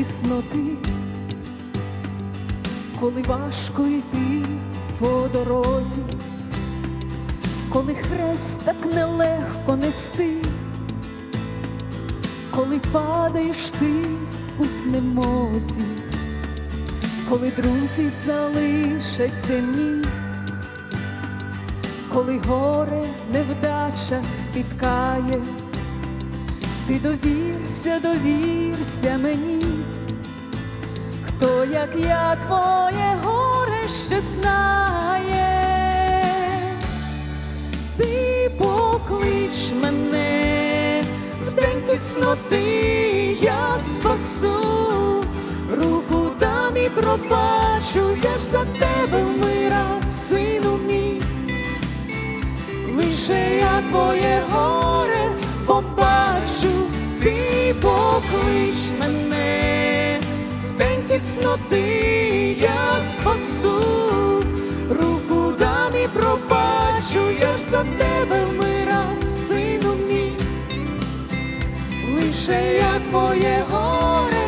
тісноти, коли важко йти по дорозі, коли хрест так нелегко нести, коли падаєш ти у знемозі, коли друзі залишаться ні, коли горе невдача спіткає, ти довірся, довірся мені, хто, як я, твоє горе ще знає, ти поклич мене в день тісноти, я спасу, руку дам і пробачу, я ж за тебе вмирав, сину мій. Лише я твоє горе ти поклич мене. В день тісноти, я спасу, руку дам і пробачу, я ж за тебе вмирав, сину мій, лише я твоє горе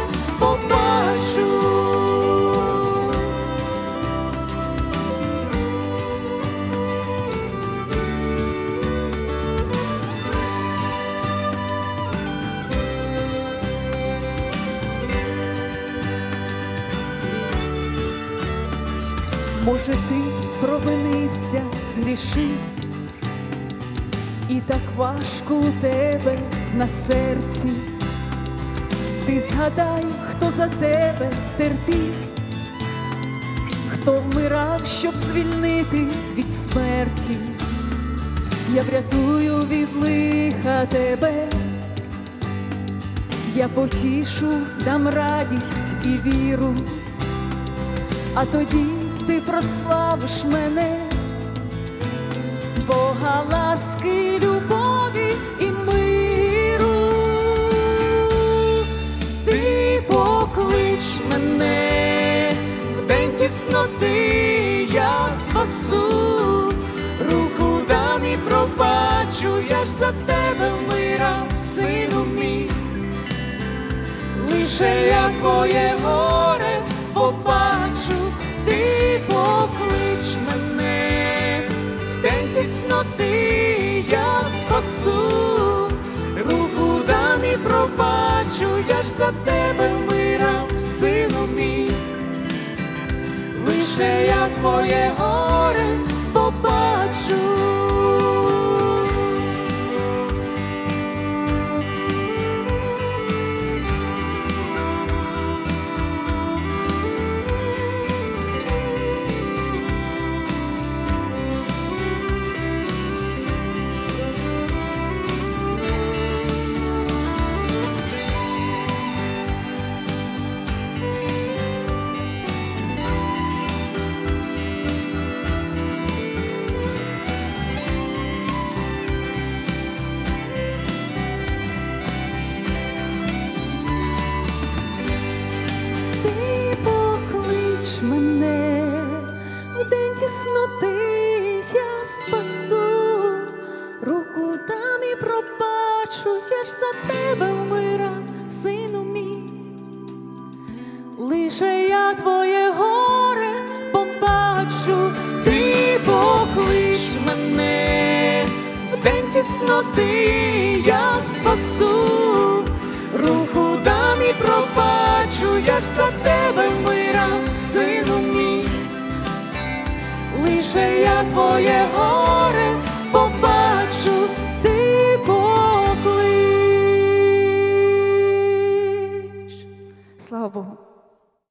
Може, ти провинився, зрішив, і так важко у тебе на серці. Ти згадай, хто за тебе терпів, хто вмирав, щоб звільнити від смерті. Я врятую від лиха тебе, я потішу, дам радість і віру а тоді ти прославиш мене, Бога ласки, любові і миру, ти поклич мене. В день тісноти, я спасу, руку дам і пробачу, я ж за тебе вмирав, сину мій. Лише я твоє горе побачу, тісноти, я спасу, руку дам і пробачу, я ж за тебе вмирав, сину мій, лише я твоє горе поклич мене в день тісноти, я спасу, руку дам і пробачу, я ж за тебе вмирав, сину мій, лише я твоє горе побачу, ти поклич мене в день тісноти, я спасу, руку дам і пробачу, я ж за тебе вмирав, Боже, я твоє горе.